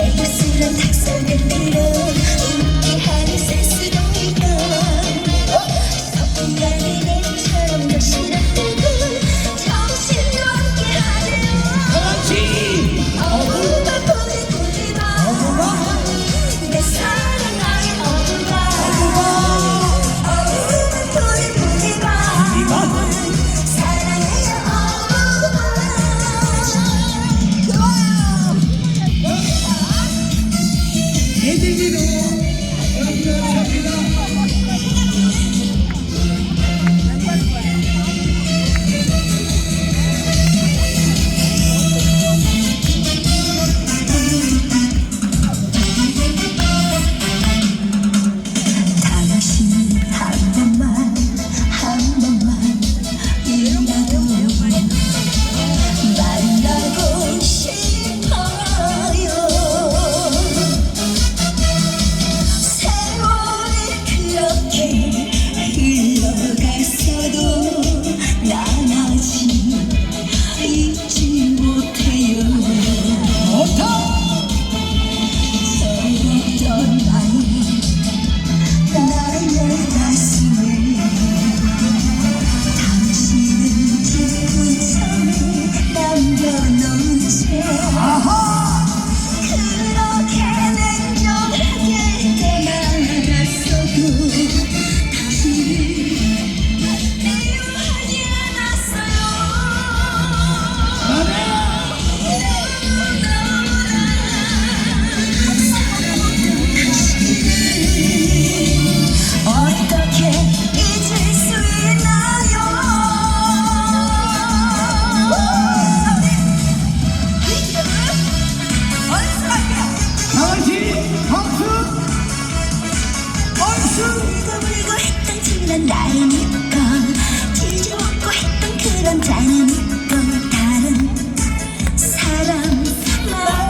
내 입술은 탁상을 빌어 平成児童。 그런 나를 믿고 뒤집었고 했던 그런 자는 믿고 다른 사람.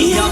이런